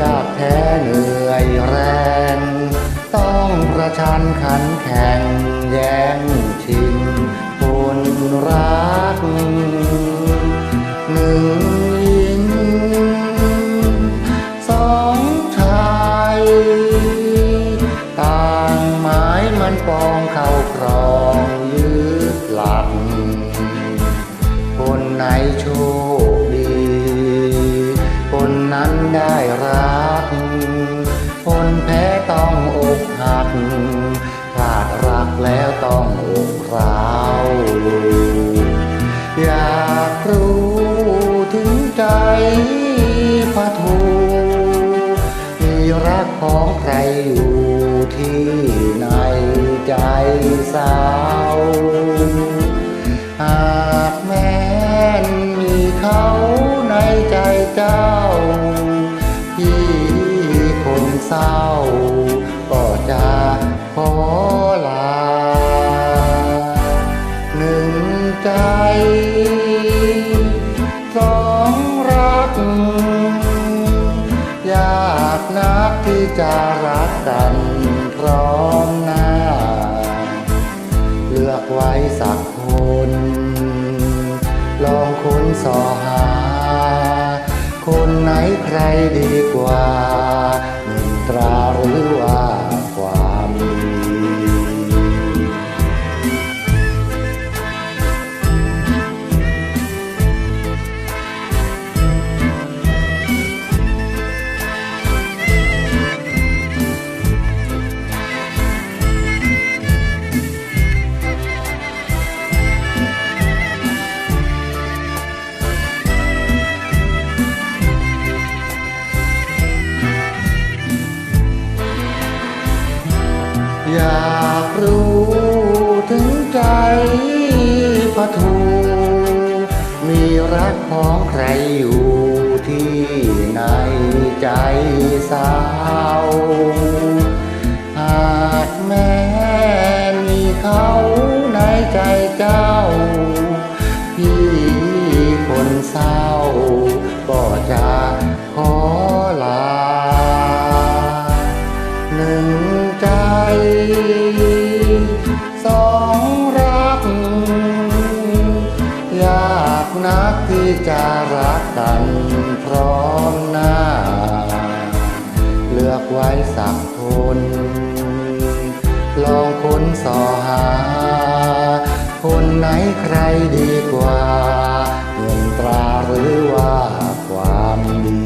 ยากแท้เหนื่อยแรง ต้องประชันขันแข่งแย่งชิงคนรัก รัก คนแพ้ต้องอกหักพลาดรักแล้วต้องอกร้าวอยากรู้ถึงใจพระทูมีรักของใครอยู่ที่ในใจสาว นักที่จะรักกันพร้อมหน้า เลือกไว้สักคน ลองค้นสอหา คนไหนใครดีกว่า อยากรู้ถึงใจพระทูมีรักของใครอยู่ที่ในใจสาวหากแม้มีเขาในใจเจ้า จะรักกันพร้อมหน้า เลือกไว้สักคน ลองค้นสอหา คนไหนใครดีกว่า เงินตราหรือว่าความดี